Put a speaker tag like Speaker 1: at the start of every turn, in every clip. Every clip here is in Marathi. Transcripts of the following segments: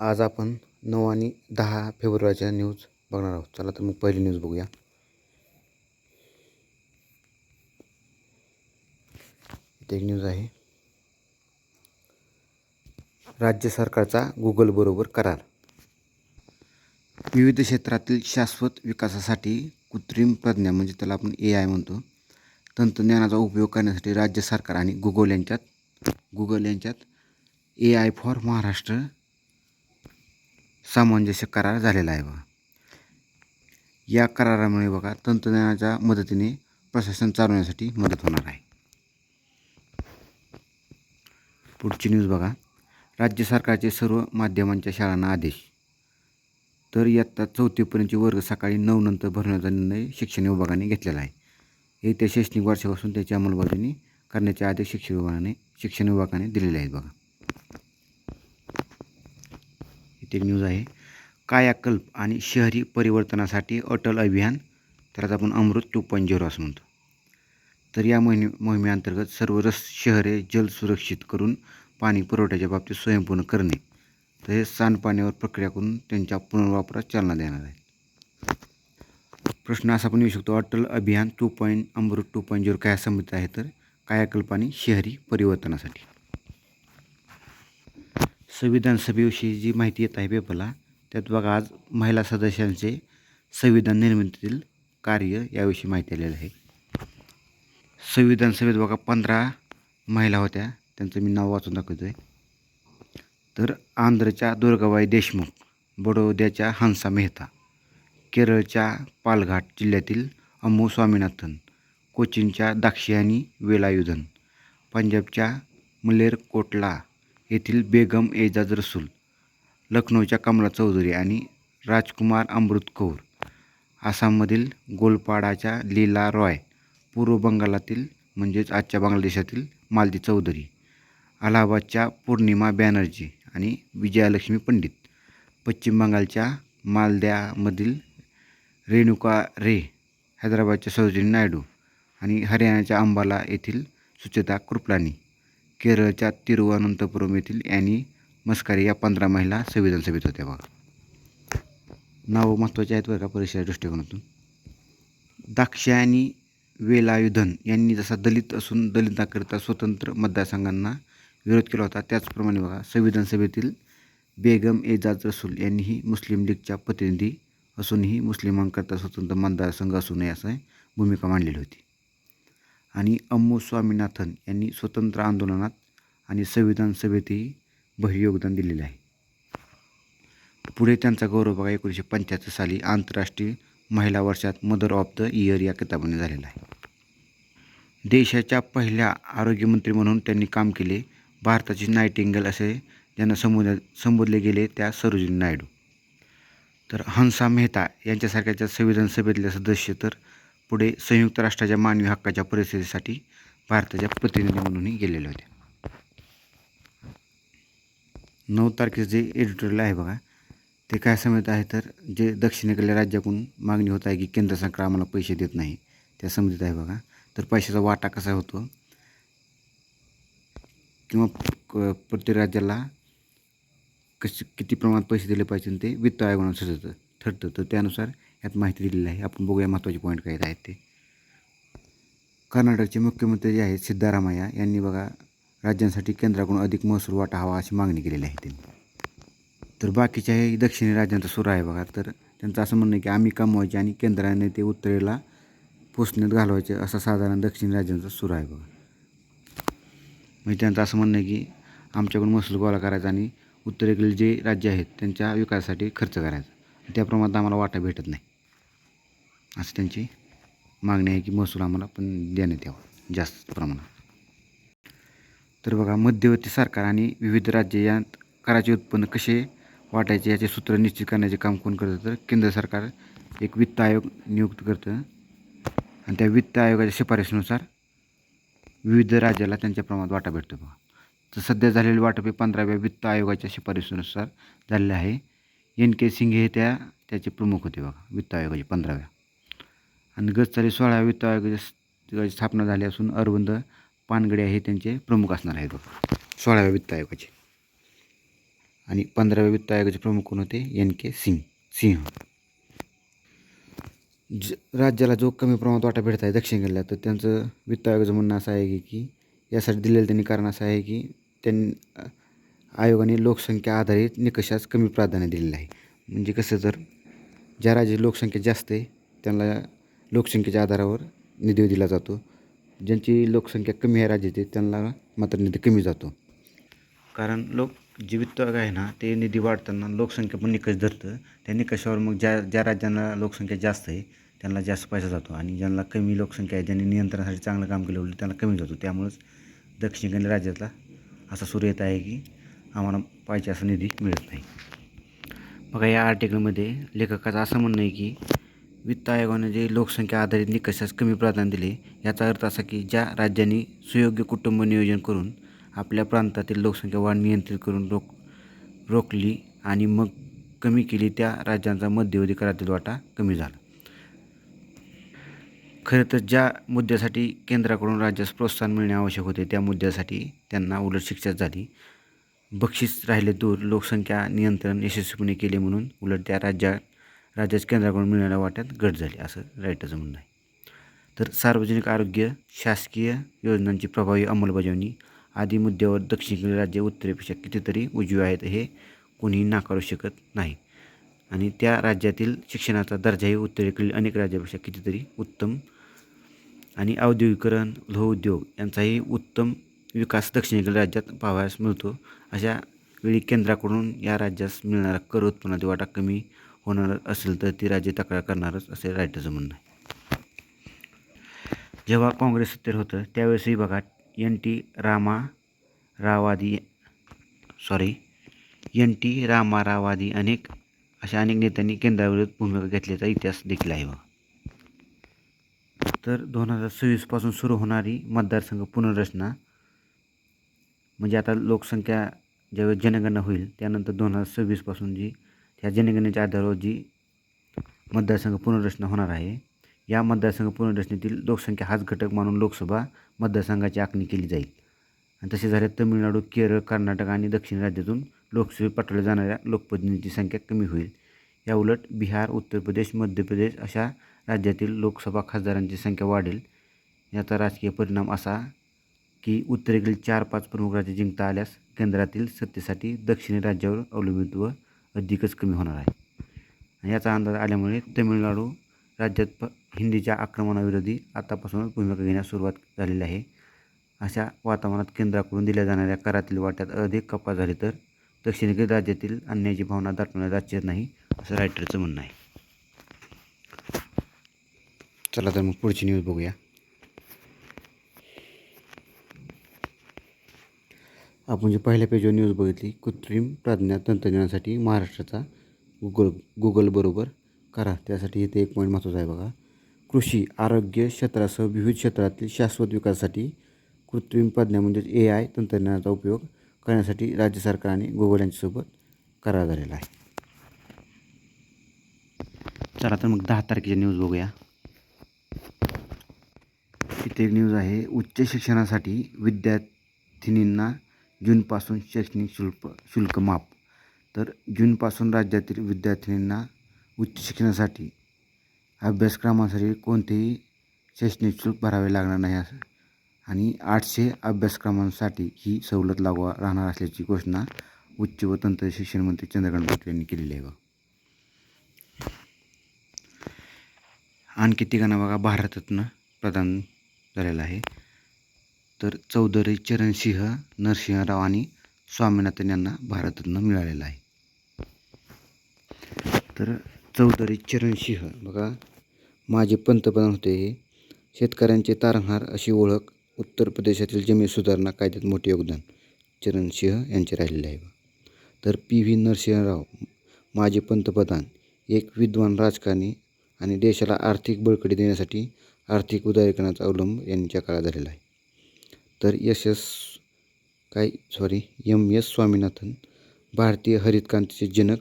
Speaker 1: आज आपण नऊ आणि दहा फेब्रुवारीच्या न्यूज बघणार आहोत. चला तर मग पहिली न्यूज बघूया. इथे एक न्यूज आहे. राज्य सरकारचा गुगलबरोबर करार. विविध क्षेत्रातील शाश्वत विकासासाठी कृत्रिम प्रज्ञा म्हणजे त्याला आपण ए आय म्हणतो. तंत्रज्ञानाचा उपयोग करण्यासाठी राज्य सरकार आणि गुगल यांच्यात गुगल यांच्यात ए आय फॉर महाराष्ट्र सामंजस्य करार झालेला आहे बघा. या करारामुळे बघा तंत्रज्ञानाच्या मदतीने प्रशासन चालवण्यासाठी मदत होणार आहे. पुढची न्यूज बघा. राज्य सरकारचे सर्व माध्यमांच्या शाळांना आदेश. तर इयत्ता चौथीपर्यंतचे वर्ग सकाळी नऊ नंतर भरवण्याचा निर्णय शिक्षण विभागाने घेतलेला आहे. येत्या शैक्षणिक वर्षापासून त्याची अंमलबजावणी करण्याचे आदेश शिक्षण विभागाने शिक्षण विभागाने दिलेले आहेत बघा. इथे एक न्यूज आहे. कायाकल्प आणि शहरी परिवर्तनासाठी अटल अभियान त्यालाच आपण अमृत टू पॉईंट झिरो असं म्हणतो. तर या मोहिमे मोहिमेअंतर्गत सर्व रस शहरे जल सुरक्षित करून पाणी पुरवठ्याच्या बाबतीत स्वयंपूर्ण करणे. तर हे सांडपाण्यावर प्रक्रिया करून त्यांच्या पुनर्वापरास चालना देणार आहे प्रश्न असा पण येऊ शकतो अटल अभियान two point Amrut two point zero काय संबंधित आहे तर? कायाकल्प आणि शहरी परिवर्तनासाठी. संविधान सभेविषयी जी माहिती येत आहे पेपरला त्यात बघा आज महिला सदस्यांचे संविधान निर्मितीतील कार्य याविषयी माहिती आलेलं आहे. संविधान सभेत बघा पंधरा महिला होत्या त्यांचं मी नाव वाचून दाखवतो आहे तर आंध्रच्या दुर्गाबाई देशमुख बडोद्याच्या हंसा मेहता केरळच्या पालघाट जिल्ह्यातील अम्मू स्वामीनाथन कोचीनच्या दाक्षियानी वेलायुधन पंजाबच्या मलेरकोटला येथील बेगम एजाज रसूल लखनौच्या कमला चौधरी आणि राजकुमार अमृत कौर आसाममधील गोलपाडाच्या लीला रॉय पूर्व बंगालातील म्हणजेच आजच्या बांगलादेशातील मालती चौधरी अलाहाबादच्या पौर्णिमा बॅनर्जी आणि विजयालक्ष्मी पंडित पश्चिम बंगालच्या मालद्यामधील रेणुका रे हैदराबादच्या सरोजिनी नायडू आणि हरियाणाच्या अंबाला येथील सुचेता कृपलानी. केरळच्या तिरुवनंतपुरम येथील ॲनी मस्कारी या पंधरा महिला संविधान सभेत होत्या बघा. नावं महत्त्वाची आहेत बरं का परीक्षा दृष्टिकोनातून. दाक्षायणी वेलायुधन यांनी जसा दलित असून दलितांकरिता स्वतंत्र मतदारसंघांना विरोध केला होता त्याचप्रमाणे बघा संविधान सभेतील बेगम एजाज रसूल यांनीही मुस्लिम लीगच्या प्रतिनिधी असूनही मुस्लिमांकरता स्वतंत्र मतदारसंघ असू नये असं भूमिका मांडलेली होती. आणि अम्मू स्वामीनाथन यांनी स्वतंत्र आंदोलनात आणि संविधान सभेतही भरीव योगदान दिलेले आहे. पुढे त्यांचा गौरव बघा एकोणीसशे पंच्याहत्तर साली आंतरराष्ट्रीय महिला वर्षात मदर ऑफ द इयर या किताबाने झालेला आहे. देशाच्या पहिल्या आरोग्यमंत्री म्हणून त्यांनी काम केले भारताची नायटिंगल असे ज्यांना संबोध संबोधले गेले त्या सरोजिनी नायडू. तर हंसा मेहता यांच्यासारख्याच्या संविधान सभेतले सदस्य तर पुढे संयुक्त राष्ट्राच्या मानवी हक्काच्या परिस्थितीसाठी भारताच्या प्रतिनिधी म्हणूनही गेलेले होते. नऊ तारखेचं जे एडिटोरियल आहे बघा ते काय समजत आहे तर जे दक्षिणेकडल्या राज्याकडून मागणी होत आहे की केंद्र सरकार आम्हाला पैसे देत नाही त्या समजत आहे बघा. तर पैशाचा वाटा कसा होतो? किंवा प्रत्येक राज्याला कसे किती प्रमाणात पैसे दिले पाहिजे ते वित्त आयोगानं ठरतं ठरतं तर त्यानुसार यात माहिती दिलेली आहे. आपण बघूया महत्त्वाचे पॉईंट काय आहेत ते. कर्नाटकचे मुख्यमंत्री जे आहेत सिद्धारामय्या यांनी बघा राज्यांसाठी केंद्राकडून अधिक महसूल वाटा हवा अशी मागणी केलेली आहे त्यांनी. तर बाकीच्याही दक्षिणी राज्यांचा सुरू आहे बघा. तर त्यांचं असं म्हणणं आहे की आम्ही कमवायचे आणि केंद्राने ते उत्तरेला पोचण्यात घालवायचे असं साधारण दक्षिण राज्यांचा सुरू आहे बघा. म्हणजे त्यांचं असं म्हणणं आहे की आमच्याकडून महसूल गोळा करायचा आणि उत्तरेकडील जे राज्य आहेत त्यांच्या विकासासाठी खर्च करायचा. त्या प्रमाणात आम्हाला वाटा भेटत नाही. असं त्यांची मागणी आहे की महसूल आम्हाला पण देण्यात यावं जास्त प्रमाणात. तर बघा मध्यवर्ती सरकार आणि विविध राज्य यात कराचे उत्पन्न कसे वाटायचे याचे सूत्र निश्चित करण्याचे काम कोण करतं तर केंद्र सरकार एक वित्त आयोग नियुक्त करतं. आणि त्या वित्त आयोगाच्या शिफारशीनुसार विविध राज्याला त्यांच्या प्रमाणात वाटा भेटतो बघा. तर सध्या झालेले वाटप हे पंधराव्या वित्त आयोगाच्या शिफारशीनुसार झालेलं आहे. एन के सिंग हे त्या त्याचे प्रमुख होते बघा वित्त आयोगाचे पंधराव्या. आणि गत साली सोळाव्या वित्त आयोगाची स्थापना झाली असून अरविंद पानगडे हे त्यांचे प्रमुख असणार आहेत सोळाव्या वित्त आयोगाचे. आणि पंधराव्या वित्त आयोगाचे प्रमुख कोण होते? N K Singh Singh. ज राज्याला जो कमी प्रमाणात वाटा भेटत आहे दक्षिण केंद्राला तर त्यांचं वित्त आयोगाचं म्हणणं असं आहे की की यासाठी दिलेलं त्यांनी कारण असं आहे की त्यांनी आयोगाने लोकसंख्या आधारित निकषास कमी प्राधान्य दिलेलं आहे. म्हणजे कसं तर ज्या राज्याची लोकसंख्या जास्त आहे त्यांना लोकसंख्येच्या आधारावर निधी दिला जातो. ज्यांची लोकसंख्या कमी आहे राज्याची त्यांना मात्र निधी कमी जातो. कारण लोक जीवित वित्त आहे ना ते निधी वाढताना लोकसंख्या पण निकष धरतं. त्या निकषावर मग ज्या ज्या राज्यांना लोकसंख्या जास्त आहे त्यांना जास्त पैसा जातो. आणि ज्यांना कमी लोकसंख्या आहे ज्यांनी नियंत्रणासाठी चांगलं काम केलं होतं त्यांना कमी जातो. त्यामुळेच दक्षिण केंद्र राज्यातला असा सूर येत आहे की आम्हाला पाहिजे असा निधी मिळत नाही. बघा या आर्टिकलमध्ये लेखकाचं असं म्हणणं आहे की वित्त आयोगाने जे लोकसंख्या आधारित निकषास कमी प्राधान्य दिले याचा अर्थ असा की ज्या राज्यांनी सुयोग्य कुटुंब नियोजन करून आपल्या प्रांतातील लोकसंख्या वाढ नियंत्रित करून रोक रोखली आणि मग कमी केली त्या राज्यांचा मध्यवर्ती करातील वाटा कमी झाला. खरं तर ज्या मुद्द्यासाठी केंद्राकडून राज्यास प्रोत्साहन मिळणे आवश्यक होते त्या मुद्द्यासाठी त्यांना उलट शिक्षा झाली. बक्षीस राहिले दूर लोकसंख्या नियंत्रण यशस्वीपणे केले म्हणून उलट त्या राज्या राज्यास केंद्राकडून मिळणाऱ्या वाट्यात घट झाली असं रायटरचं म्हणणं आहे. तर सार्वजनिक आरोग्य शासकीय योजनांची प्रभावी अंमलबजावणी आदी मुद्द्यावर दक्षिणेकडील राज्य उत्तरेपेक्षा कितीतरी उजवी आहेत हे कोणीही नाकारू शकत नाही. आणि त्या राज्यातील शिक्षणाचा दर्जाही उत्तरेकडील अनेक राज्यापेक्षा कितीतरी उत्तम आणि औद्योगिकरण लोहउद्योग यांचाही उत्तम विकास दक्षिणेकडील राज्यात पाहावयास मिळतो. अशा वेळी केंद्राकडून या राज्यास मिळणारा कर उत्पन्नाची वाटा कमी होणार असेल तर ती राज्य तक्रार करणारच असे रायटरचं म्हणणं आहे. जेव्हा काँग्रेस सत्तेवर होतं त्यावेळेसही बघा एन टी रामा रावादी सॉरी एन टी रामारावादी अनेक अशा अनेक नेत्यांनी केंद्राविरुद्ध भूमिका घेतल्याचा इतिहास देखील आहे बघा. तर दोन हजार सव्वीसपासून सुरू होणारी मतदारसंघ पुनर्रचना म्हणजे आता लोकसंख्या ज्यावेळेस जनगणना होईल त्यानंतर दोन हजार सव्वीसपासून जी ह्या जनगणनेच्या आधारावर जी मतदारसंघ पुनर्रचना होणार आहे या मतदारसंघ पुनर्रचनेतील लोकसंख्या हाच घटक मानून लोकसभा मतदारसंघाची आखणी केली जाईल. आणि तसे झाले तमिळनाडू केरळ कर्नाटक आणि दक्षिण राज्यातून लोकसभेत पाठवल्या जाणाऱ्या लोकप्रतिनिधींची संख्या कमी होईल. या उलट बिहार उत्तर प्रदेश मध्य प्रदेश अशा राज्यातील लोकसभा खासदारांची संख्या वाढेल. याचा राजकीय परिणाम असा की उत्तरेकडील चार पाच प्रमुख राज्य जिंकता आल्यास केंद्रातील सत्तेसाठी दक्षिणी राज्यावर अवलंबित्व अधिकच कमी होणार आहे. आणि याचा अंदाज आल्यामुळे तमिळनाडू राज्यात प हिंदीच्या आक्रमणाविरोधी आतापासूनच भूमिका घेण्यास सुरुवात झालेली आहे. अशा वातावरणात केंद्राकडून दिल्या जाणाऱ्या करातील वाट्यात अधिक कपात झाली तर दक्षिणेकडील राज्यातील अन्यायाची भावना दाटवण्यात आश्चर्य नाही असं रायटरचं म्हणणं आहे. चला तर मग पुढची न्यूज बघूया. आपण जे पहिल्या पेजवर न्यूज बघितली कृत्रिम प्रज्ञा तंत्रज्ञानासाठी महाराष्ट्राचा गुगल गुगलबरोबर करा. त्यासाठी इथे एक पॉईंट महत्त्वाचा आहे बघा. कृषी आरोग्य क्षेत्रासह विविध क्षेत्रातील शाश्वत विकासासाठी कृत्रिम प्रज्ञा म्हणजेच ए आय तंत्रज्ञानाचा उपयोग करण्यासाठी राज्य सरकारने गुगल यांच्यासोबत करार झालेला आहे. चला तर मग दहा तारखेच्या न्यूज बघूया. इथे एक न्यूज आहे. उच्च शिक्षणासाठी विद्यार्थिनींना जूनपासून शैक्षणिक शुल्क शुल्क माफ. तर जूनपासून राज्यातील विद्यार्थिनींना उच्च शिक्षणासाठी अभ्यासक्रमासाठी कोणतेही शैक्षणिक शुल्क भरावे लागणार नाही असं. आणि आठशे अभ्यासक्रमांसाठी ही सवलत लागू राहणार असल्याची घोषणा उच्च व तंत्र शिक्षण मंत्री चंद्रकांत पाटील यांनी केलेली आहे बघा. आणखी तिघांना बघा भारतरत्न प्रदान झालेला आहे. तर चौधरी चरणसिंह नरसिंहराव आणि स्वामीनाथन यांना भारतातनं मिळालेलं आहे. तर चौधरी चरणसिंह बघा माझे पंतप्रधान होते हे. शेतकऱ्यांचे तारणहार अशी ओळख उत्तर प्रदेशातील जमीन सुधारणा कायद्यात मोठे योगदान चरणसिंह यांचे राहिलेले आहे. तर पी व्ही नरसिंहराव माजी पंतप्रधान एक विद्वान राजकारणी आणि देशाला आर्थिक बळकटी देण्यासाठी आर्थिक उदारीकरणाचा अवलंब यांच्या काळात झालेला आहे. तर यश एस काय? Sorry M. एस. स्वामीनाथन भारतीय हरित क्रांतीचे जनक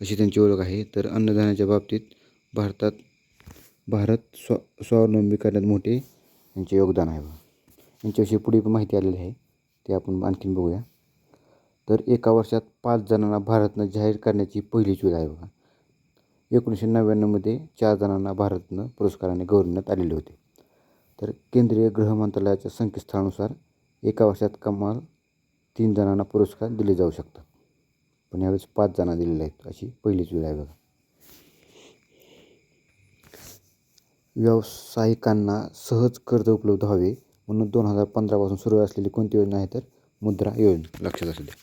Speaker 1: अशी त्यांची ओळख आहे. तर अन्नदानाच्या बाबतीत भारतात भारत स्व स्वावलंबी करण्यात मोठे यांचे योगदान आहे. यांच्याविषयी पुढे पण माहिती आलेली आहे. ते आपण आणखीन बघूया. तर एका वर्षात पाच जणांना भारतनं जाहीर करण्याची पहिलीच वेळ आहे बघा. एकोणीसशे नव्याण्णवमध्ये चार जणांना भारतनं पुरस्काराने गौरवण्यात आलेले होते. तर केंद्रीय गृह मंत्रालयाच्या संकेतस्थळानुसार एका वर्षात कमाल तीन जणांना पुरस्कार दिले जाऊ शकतात. पण यावेळेस पाच जणांना दिलेले आहेत अशी पहिलीच वेळ आहे बघा. व्यावसायिकांना सहज कर्ज उपलब्ध व्हावे म्हणून दोन हजार पंधरापासून सुरू असलेली कोणती योजना आहे तर मुद्रा योजना. लक्षात असू द्या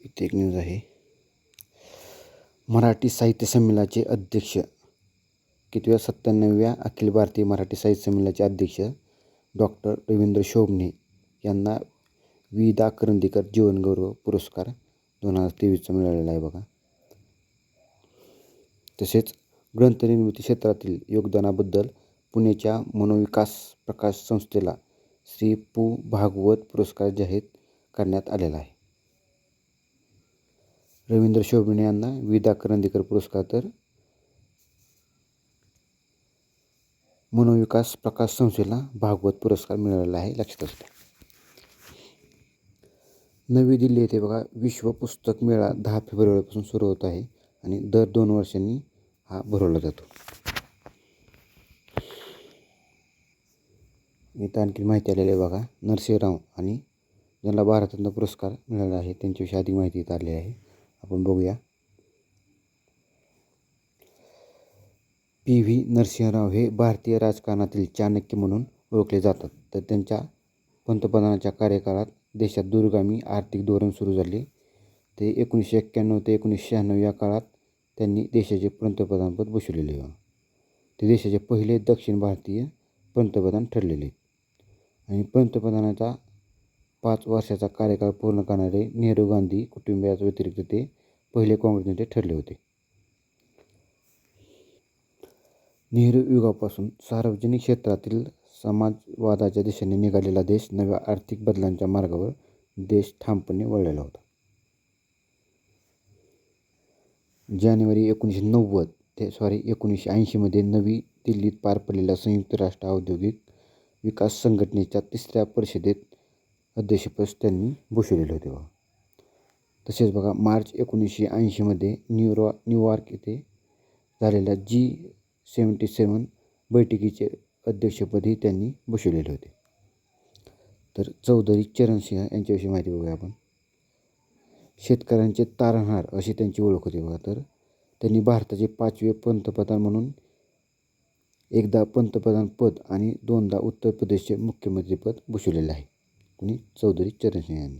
Speaker 1: इथे एक न्यूज आहे. मराठी साहित्य संमेलनाचे अध्यक्ष कितव्या सत्त्याण्णव्या अखिल भारतीय मराठी साहित्य संमेलनाचे अध्यक्ष डॉक्टर रवींद्र शोभणे यांना वि दा करंदीकर जीवनगौरव पुरस्कार दोन हजार तेवीसचा मिळालेला आहे बघा. तसेच ग्रंथनिर्मिती क्षेत्रातील योगदानाबद्दल पुण्याच्या मनोविकास प्रकाश संस्थेला श्री पु. भागवत पुरस्कार जाहीर करण्यात आलेला आहे. रवींद्र शोभणे यांना विदा करंदीकर पुरस्कार तर मनोविकास प्रकाश संस्थेला भागवत पुरस्कार मिळालेला आहे. लक्षात असू द्या. नवी दिल्ली येथे बघा विश्व पुस्तक मेळा दहा फेब्रुवारीपासून सुरू होत आहे आणि दर दोन वर्षांनी हा भरवला जातो. इथं आणखी माहिती आलेली आहे बघा नरसिंहराव आणि ज्यांना भारतरत्न पुरस्कार मिळाला आहे त्यांच्याविषयी अधिक माहिती इथं आलेली आहे. आपण बघूया. पी व्ही नरसिंहराव हे भारतीय राजकारणातील चाणक्य म्हणून ओळखले जातात. तर त्यांच्या पंतप्रधानाच्या कार्यकाळात देशात दूरगामी आर्थिक धोरण सुरू झाले. ते एकोणीसशे एक्क्याण्णव ते एकोणीसशे शहाण्णव या काळात त्यांनी देशाचे पंतप्रधानपद भूषवलेले ते देशाचे पहिले दक्षिण भारतीय पंतप्रधान ठरलेले. आणि पंतप्रधानाचा पाच वर्षाचा कार्यकाळ पूर्ण करणारे नेहरू गांधी कुटुंबियाच्या व्यतिरिक्त ते पहिले काँग्रेस नेते ठरले होते. नेहरू युगापासून सार्वजनिक क्षेत्रातील समाजवादाच्या दिशेने निघालेला देश नव्या आर्थिक बदलांच्या मार्गावर देश ठामपणे वळलेला होता. जानेवारी एकोणीसशे नव्वद ते सॉरी एकोणीसशे ऐंशीमध्ये नवी दिल्लीत पार पडलेल्या संयुक्त राष्ट्र औद्योगिक विकास संघटनेच्या तिसऱ्या परिषदेत अध्यक्षपद त्यांनी भूषवलेले होते बघा. तसेच बघा मार्च एकोणीसशे ऐंशीमध्ये न्यूरॉ न्यूयॉर्क येथे झालेल्या जी सेवन्टी सेवन बैठकीचे अध्यक्षपदही त्यांनी भूषवलेले होते. तर चौधरी चरणसिंह यांच्याविषयी माहिती बघूया आपण. शेतकऱ्यांचे तारणहार अशी त्यांची ओळख होती बघा तर. त्यांनी भारताचे पाचवे पंतप्रधान म्हणून एकदा पंतप्रधान पद आणि दोनदा उत्तर प्रदेशचे मुख्यमंत्रीपद भूषवलेले आहे. कुणी चौधरी चरणसिंह यांनी.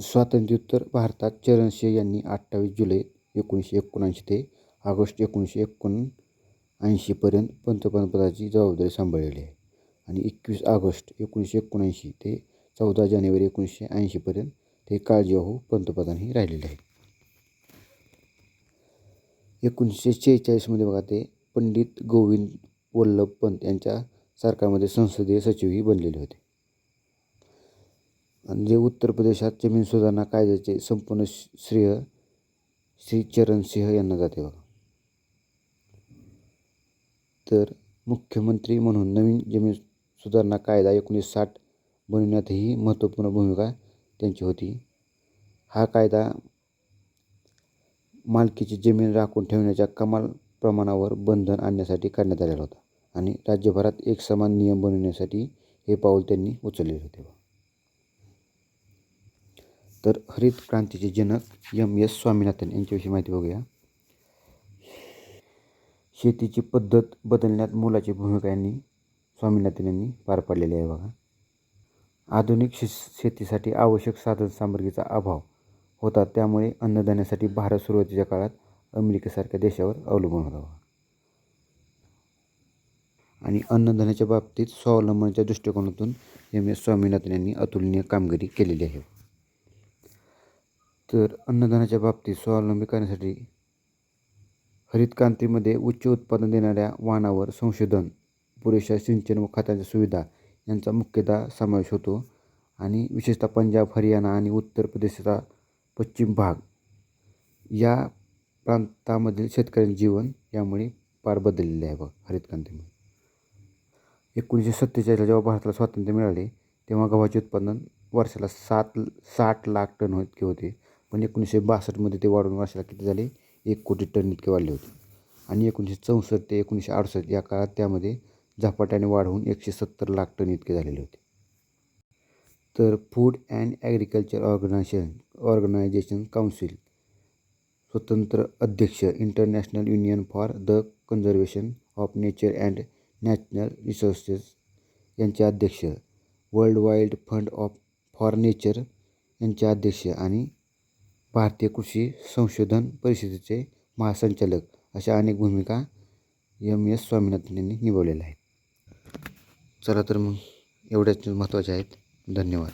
Speaker 1: स्वातंत्र्योत्तर भारतात चरणसिंह यांनी अठ्ठावीस जुलै एकोणीसशे एकोणऐंशी ते ऑगस्ट एकोणीसशे एकोणऐंशीपर्यंत पंतप्रधानपदाची जबाबदारी सांभाळलेली आहे. आणि एकवीस ऑगस्ट एकोणीसशे एकोणऐंशी ते चौदा जानेवारी एकोणीसशे ऐंशीपर्यंत ते काळजीवाहू पंतप्रधानही राहिलेले आहे एकोणीसशे शेहेचाळीसमध्ये बघा ते पंडित गोविंद वल्लभ पंत यांच्या सरकारमध्ये संसदीय सचिवही बनलेले होते. आणि जे उत्तर प्रदेशात जमीन सुधारणा कायद्याचे संपूर्ण श्रेय श्री चरणसिंह यांना जाते बघा. तर मुख्यमंत्री म्हणून नवीन जमीन सुधारणा कायदा एकोणीस साठ बनवण्यातही महत्त्वपूर्ण भूमिका त्यांची होती. हा कायदा मालकीची जमीन राखून ठेवण्याच्या कमाल प्रमाणावर बंधन आणण्यासाठी करण्यात आलेला होता आणि राज्यभरात एक समान नियम बनवण्यासाठी हे पाऊल त्यांनी उचललेले होते तर हरित क्रांतीचे जनक यम एस स्वामीनाथन यांच्याविषयी माहिती बघूया. शेतीची पद्धत बदलण्यात मोलाची भूमिका यांनी स्वामीनाथन यांनी पार पाडलेली आहे बघा. आधुनिक शे शेतीसाठी आवश्यक साधन सामग्रीचा अभाव होता त्यामुळे अन्नधान्यासाठी भारत सुरुवातीच्या काळात अमेरिकेसारख्या देशावर अवलंबून होता आणि अन्नधान्याच्या बाबतीत स्वावलंबनाच्या दृष्टिकोनातून एम एस स्वामीनाथन यांनी अतुलनीय कामगिरी केलेली आहे. तर अन्नधान्याच्या बाबतीत स्वावलंबी करण्यासाठी हरित क्रांतीमध्ये उच्च उत्पादन देणाऱ्या वाहनावर संशोधन पुरेशा सिंचन व खतांच्या सुविधा यांचा मुख्यतः समावेश होतो आणि विशेषतः पंजाब हरियाणा आणि उत्तर प्रदेशचा पश्चिम भाग. या प्रांतामधील शेतकऱ्यांचे जीवन यामुळे पार बदललेले आहे बघ हरित क्रांतीमुळे एकोणीसशे सत्तेचाळीसला जेव्हा भारताला स्वातंत्र्य मिळाले तेव्हा गव्हाचे उत्पादन वर्षाला सात साठ लाख टन इतके होते. पण एकोणीसशे बासष्टमध्ये ते वाढून वर्षाला किती झाले? एक कोटी टन इतके वाढले होते. आणि एकोणीसशे चौसष्ट ते एकोणीसशे अडुसष्ट या काळात त्यामध्ये झपाट्याने वाढवून एकशे सत्तर लाख टन इतके झालेले होते. तर food and agriculture organisation organisation council स्वतंत्र अध्यक्ष international union for the conservation of nature and national resources यांचे अध्यक्ष world wild fund of for nature यांचे अध्यक्ष आणि भारतीय कृषी संशोधन परिषदेचे महासंचालक अशा अनेक भूमिका एम एस स्वामीनाथन यांनी निभावलेल्या आहेत. चला तर मग एवढ्याच महत्त्वाच्या आहेत. धन्यवाद.